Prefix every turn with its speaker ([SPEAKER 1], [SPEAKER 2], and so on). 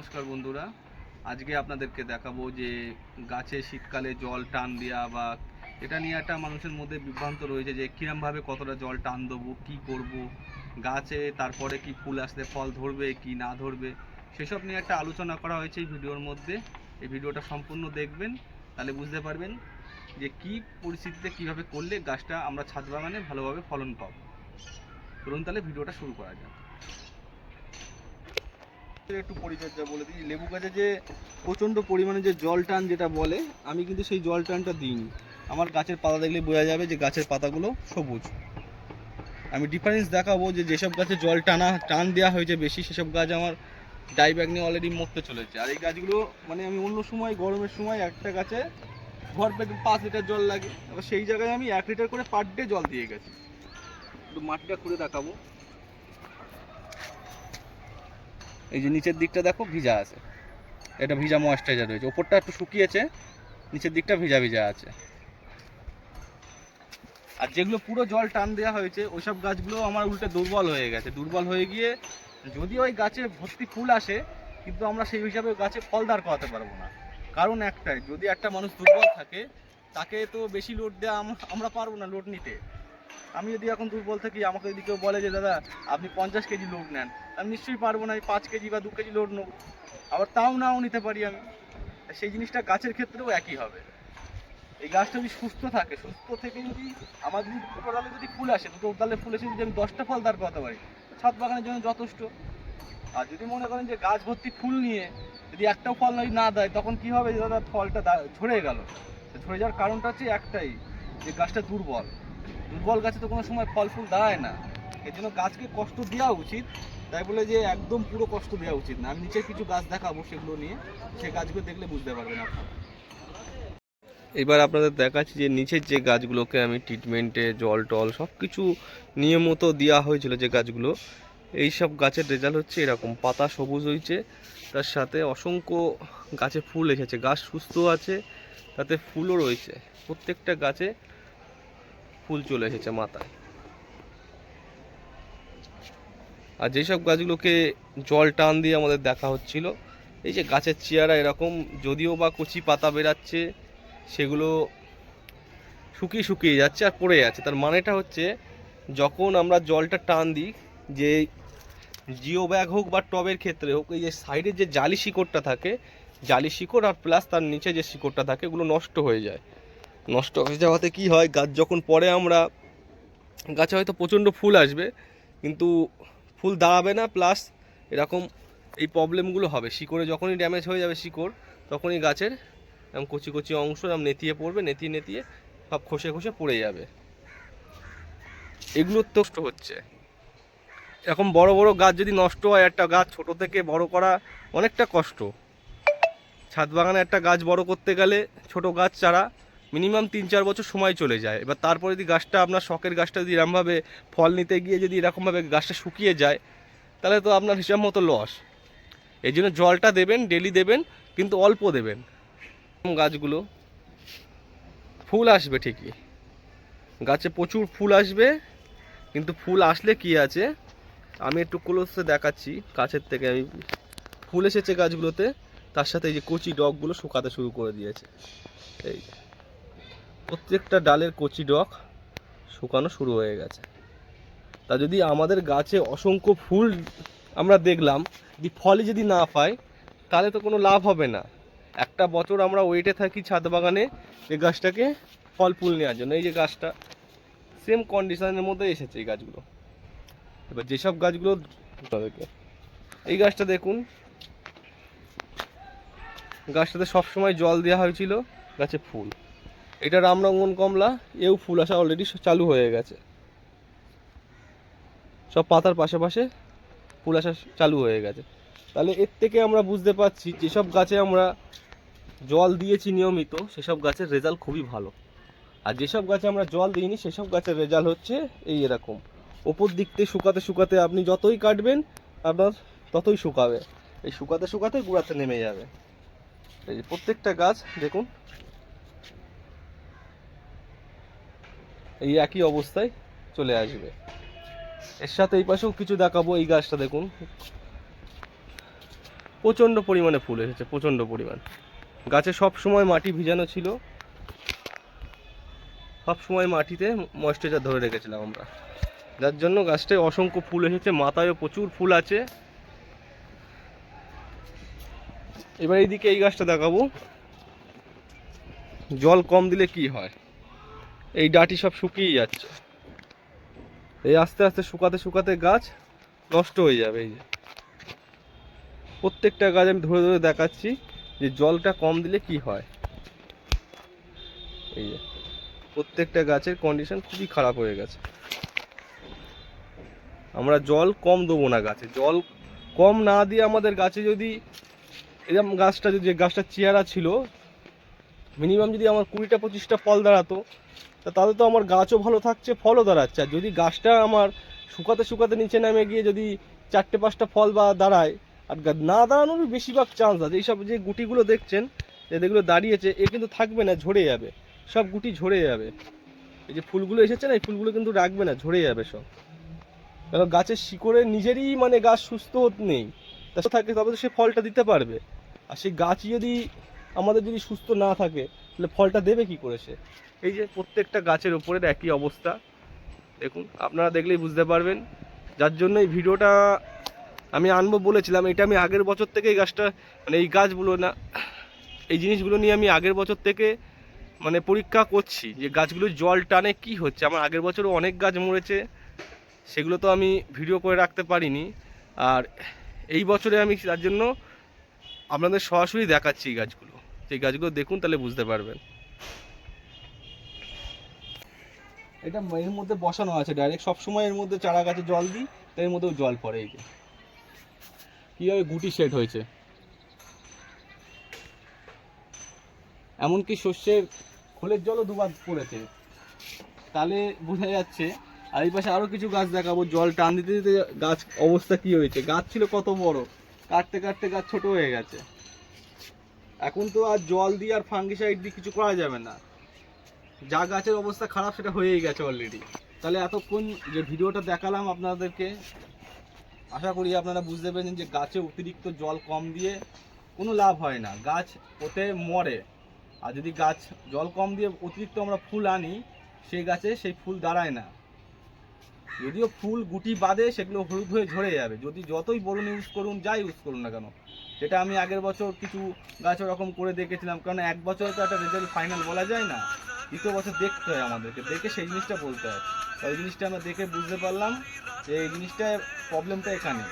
[SPEAKER 1] নমস্কার বন্ধুরা। আজকে আপনাদেরকে দেখাবো যে গাছে শীতকালে জল টান দেওয়া বা এটা নিয়ে একটা মানুষের মধ্যে বিভ্রান্ত রয়েছে যে কিরমভাবে কতটা জল টান দেবো, কী করব, গাছে তারপরে কি ফুল আসলে ফল ধরবে, কি না ধরবে, সেসব নিয়ে একটা আলোচনা করা হয়েছে এই ভিডিওর মধ্যে। এই ভিডিওটা সম্পূর্ণ দেখবেন, তাহলে বুঝতে পারবেন যে কি পরিস্থিতিতে কীভাবে করলে গাছটা আমরা ছাদ বাগানে ভালোভাবে ফলন পাবো। চলুন তাহলে ভিডিওটা শুরু করা যাক। একটু পরিচর্যা বলে দিই। লেবু গাছে যে প্রচণ্ড পরিমাণে যে জল টান যেটা বলে, আমি কিন্তু সেই জল টানটা দিইনি। আমার গাছের পাতা দেখলে বোঝা যাবে যে গাছের পাতাগুলো সবুজ। আমি ডিফারেন্স দেখাবো যে যেসব গাছে জল টানা, টান দেওয়া হয়েছে বেশি, সেসব গাছ আমার ডাইব্যাগ নিয়ে অলরেডি মরতে চলেছে। আর এই গাছগুলো মানে আমি অন্য সময়, গরমের সময় একটা গাছে ভর পেটে পাঁচ লিটার জল লাগে। এবার সেই জায়গায় আমি এক লিটার করে পার ডে জল দিয়ে গেছি। মাটিটা খুঁড়ে দেখাবো। এই যে নিচের দিকটা দেখো ভিজা আছে। এটা ভিজা ময়েশ্চারাইজার রয়েছে। ওপরটা একটু শুকিয়েছে, নিচের দিকটা ভিজা ভিজা আছে। আর যেগুলো পুরো জল টান দেওয়া হয়েছে, ওইসব গাছগুলো আমার উল্টে দুর্বল হয়ে গেছে। দুর্বল হয়ে গিয়ে যদি ওই গাছে ভর্তি ফুল আসে, কিন্তু আমরা সেই হিসাবে গাছে ফল দাঁড় করাতে পারব না। কারণ একটাই, যদি একটা মানুষ দুর্বল থাকে, তাকে তো বেশি লোড দেওয়া আমরা পারব না লোড নিতে। আমি যদি এখন দুর্বল থাকি, আমাকে যদি কেউ বলে যে, দাদা, আপনি পঞ্চাশ কেজি লোড নেন। আমি নিশ্চয়ই পারব না, আমি পাঁচ কেজি বা দু কেজি লোড নেব। আবার তাও নাও নিতে পারি আমি। সেই জিনিসটা গাছের ক্ষেত্রেও একই হবে। এই গাছটা যদি সুস্থ থাকে, সুস্থ থেকে যদি আমার যদি দুটো ডালে যদি ফুল আসে, দুটো ডালে ফুল এসে যদি আমি দশটা ফল দাঁড় করাতে পারি, ছাদ বাগানের জন্য যথেষ্ট। আর যদি মনে করেন যে, গাছ ভর্তি ফুল নিয়ে যদি একটাও ফল না দেয়, তখন কি হবে দাদা, ফলটা ঝরে গেল। ঝরে যাওয়ার কারণটা হচ্ছে একটাই, যে গাছটা দুর্বল। দুর্বল গাছে তো কোনো সময় ফল ফুল দাঁড়ায় না। এর জন্য গাছকে কষ্ট দেওয়া উচিত। তাই বলে যে একদম পুরো কষ্ট দেওয়া উচিত না। আমি নিচের কিছু গাছ দেখাবো সেগুলো নিয়ে। সেই গাছগুলো দেখলে বুঝতে পারবেন আপনারা। এবার আপনাদের দেখাচ্ছি যে নিচের যে গাছগুলোকে আমি ট্রিটমেন্টে জল, টল সব কিছু নিয়মতো দেওয়া হয়েছিল যে গাছগুলো এই সব গাছের রেজাল্ট হচ্ছে এরকম। পাতা সবুজ হয়েছে, তার সাথে অসংখ্য গাছে ফুল এসেছে। গাছ সুস্থ আছে, তাতে ফুলও রয়েছে। প্রত্যেকটা গাছে ফুল চলে এসেছে মাথায়। আর যেসব গাছগুলোকে জল টান দিয়ে আমাদের দেখা হচ্ছিল, এই যে গাছের চেয়ারা এরকম, যদিও বা কচি পাতা বেরাচ্ছে, সেগুলো শুকিয়ে শুকিয়ে যাচ্ছে আর পড়ে যাচ্ছে। তার মানেটা হচ্ছে, যখন আমরা জলটা টান দিই, যে জিও ব্যাগ হোক বা টবের ক্ষেত্রে হোক, এই যে সাইডের যে জালি শিকড়টা থাকে, জালি শিকড় আর প্লাস তার নিচে যে শিকড়টা থাকে, এগুলো নষ্ট হয়ে যায়। নষ্ট হয়ে যাওয়াতে কি হয়? গাছ যখন পরে আমরা, গাছে হয়তো প্রচণ্ড ফুল আসবে, কিন্তু ফুল দাঁড়াবে না প্লাস এরকম এই প্রবলেমগুলো হবে। শিকড়ে যখনই ড্যামেজ হয়ে যাবে শিকড়, তখনই গাছের এরকম কচি কচি অংশ এরকম নেতিয়ে পড়বে, নেতিয়ে নেতিয়ে সব খসে খসে পড়ে যাবে। এগুলোর তো নষ্ট হচ্ছে। এরকম বড় বড় গাছ যদি নষ্ট হয়, একটা গাছ ছোট থেকে বড় করা অনেকটা কষ্ট। ছাদ বাগানে একটা গাছ বড় করতে গেলে ছোট গাছ চারা মিনিমাম তিন চার বছর সময় চলে যায়। এবার তারপরে যদি গাছটা আপনার শখের গাছটা যদি এরকমভাবে ফল নিতে গিয়ে যদি এরকমভাবে গাছটা শুকিয়ে যায়, তাহলে তো আপনার হিসাব মতো লস এই জন্য জলটা দেবেন ডেলি দেবেন, কিন্তু অল্প দেবেন। গাছগুলো ফুল আসবে ঠিকই। গাছে প্রচুর ফুল আসবে, কিন্তু ফুল আসলে কি আছে? আমি একটু ক্লোজে দেখাচ্ছি, কাছের থেকে আমি ফুল এসেছে গাছগুলোতে, তার সাথে এই যে কচি ডগগুলো শুকাতে শুরু করে দিয়েছে। এই। প্রত্যেকটা ডালের কচি ডগ শুকানো শুরু হয়ে গেছে। তা যদি আমাদের গাছে অসংখ্য ফুল আমরা দেখলাম, যদি ফলে যদি না পাই, তাহলে তো কোনো লাভ হবে না। একটা বছর আমরা ওয়েটে থাকি ছাদ বাগানে এই গাছটাকে ফল ফুল নেওয়ার জন্য। এই যে গাছটা সেম কন্ডিশনের মধ্যে এসেছে এই গাছগুলো। এবার যেসব গাছগুলো তাদেরকে এই গাছটা দেখুন। গাছটাতে সবসময় জল দেওয়া হয়েছিল, গাছে ফুল। এটা রামরঙ্গন কমলা, এও ফুল আসা অলরেডি চালু হয়ে গেছে। সব পাতার পাশে পাশে ফুল আসা চালু হয়ে গেছে। তাহলে এর থেকে আমরা বুঝতে পারছি যেসব গাছে আমরা জল দিয়েছি নিয়মিত, সেসব গাছের রেজাল্ট খুবই ভালো। আর যেসব গাছে আমরা জল দিইনি, সেসব গাছের রেজাল্ট হচ্ছে এই এরকম। ওপর দিক থেকে শুকাতে শুকাতে আপনি যতই কাটবেন, আপনার ততই শুকাবে। এই শুকাতে শুকাতে গুঁড়াতে নেমে যাবে। এই প্রত্যেকটা গাছ, দেখুন এই একই অবস্থায় চলে আসবে। এর সাথে এই পাশেও কিছু দেখাবো, এই গাছটা দেখুন।
[SPEAKER 2] প্রচণ্ড পরিমাণে ফুল এসেছে, প্রচণ্ড পরিমাণ। গাছে সব সময় মাটি ভিজানো ছিল। সব সময় মাটিতে ময়েশ্চারাইজার ধরে রেখেছিলাম আমরা। যার জন্য গাছটায় অসংখ্য ফুল এসেছে, মাথায়ও প্রচুর ফুল আছে। এবার এইদিকে এই গাছটা দেখাবো। জল কম দিলে কি হয়? এই ডাটি সব শুকিয়ে যাচ্ছে। এই আস্তে আস্তে শুকাতে শুকাতে গাছ নষ্ট হয়ে যাবে এই যে। প্রত্যেকটা গাছ আমি ধরে ধরে দেখাচ্ছি যে জলটা কম দিলে কি হয়। এই যে, প্রত্যেকটা গাছের কন্ডিশন খুবই খারাপ হয়ে গেছে। আমরা জল কম দেবো না গাছে। জল কম না দিয়ে আমাদের গাছে যদি এরকম গাছটা যদি যে গাছটার চেয়ারা ছিল মিনিমাম যদি আমার কুড়িটা পঁচিশটা ফল দাঁড়াতো তা তাহলে তো আমার গাছও ভালো থাকছে, ফলও দাঁড়াচ্ছে। আর যদি গাছটা আমার শুকাতে শুকাতে নিচে নামে গিয়ে যদি চারটে পাঁচটা ফল বা দাঁড়ায়, আর না দাঁড়ানোর বেশিরভাগ চান্স আছে। এইসব যে গুটিগুলো দেখছেন যেগুলো দাঁড়িয়েছে, এ কিন্তু থাকবে না, ঝরে যাবে। সব গুটি ঝরে যাবে। এই যে ফুলগুলো এসেছে না, এই ফুলগুলো কিন্তু রাখবে না, ঝরে যাবে সব। কারণ গাছের শিকড়ে নিজেরই মানে গাছ সুস্থ নেই। তা থাকে, তবে তো সে ফলটা দিতে পারবে। আর সেই গাছ যদি আমাদের যদি সুস্থ না থাকে, তাহলে ফলটা দেবে কি করে সে? এই যে প্রত্যেকটা গাছের ওপরের একই অবস্থা। দেখুন, আপনারা দেখলেই বুঝতে পারবেন। যার জন্য এই ভিডিওটা আমি আনব বলেছিলাম, এটা আমি আগের বছর থেকে এই গাছটা মানে এই গাছগুলো না, এই জিনিসগুলো নিয়ে আমি আগের বছর থেকে মানে পরীক্ষা করছি যে গাছগুলো জল টানে কি হচ্ছে। আমার আগের বছরও অনেক গাছ মরেছে, সেগুলো তো আমি ভিডিও করে রাখতে পারিনি। আর এই বছরে আমি তার জন্য আপনাদের সরাসরি দেখাচ্ছি এই গাছগুলো। সেই গাছগুলো দেখুন, তাহলে বুঝতে পারবেন। এটা এর মধ্যে বসানো আছে ডাইরেক্ট সব সময় এর মধ্যে চারা গাছে জল দিই তাই এর মধ্যেও জল পড়ে এই কীভাবে গুটি সেট হয়েছে? এমনকি শস্যের খোলের জলও দুবার পড়েছে। তাহলে বোঝা যাচ্ছে, আর এই পাশে আরও কিছু গাছ দেখাবো। জল টান দিতে দিতে গাছ অবস্থা কি হয়েছে? গাছ ছিল কত বড়? কাটতে কাটতে গাছ ছোট হয়ে গেছে। এখন তো আর জল দিয়ে আর ফাঙ্গিসাইড দিয়ে কিছু করা যাবে না। যা গাছের অবস্থা খারাপ সেটা হয়েই গেছে অলরেডি তাহলে এতক্ষণ যে ভিডিওটা দেখালাম আপনাদেরকে, আশা করি আপনারা বুঝতে পেরেছেন যে গাছে অতিরিক্ত জল কম দিয়ে কোনো লাভ হয় না। গাছ ওতে মরে। আর যদি গাছ জল কম দিয়ে অতিরিক্ত আমরা ফুল আনি, সেই গাছে সেই ফুল দাঁড়ায় না। যদিও ফুল গুটি বাদে সেগুলো হলুদ হয়ে ঝরে যাবে। যদি যতই বলুন ইউজ করুন যাই ইউজ করুন না কেন, যেটা আমি আগের বছর কিছু গাছ ওরকম করে দেখেছিলাম। কারণ এক বছরে তো একটা রেজাল্ট ফাইনাল বলা যায় না। দ্বিতীয় বছর দেখতে হয় আমাদেরকে, দেখে সেই জিনিসটা বলতে হয়। ওই জিনিসটা আমরা দেখে বুঝতে পারলাম যে এই জিনিসটা প্রবলেমটা এখানে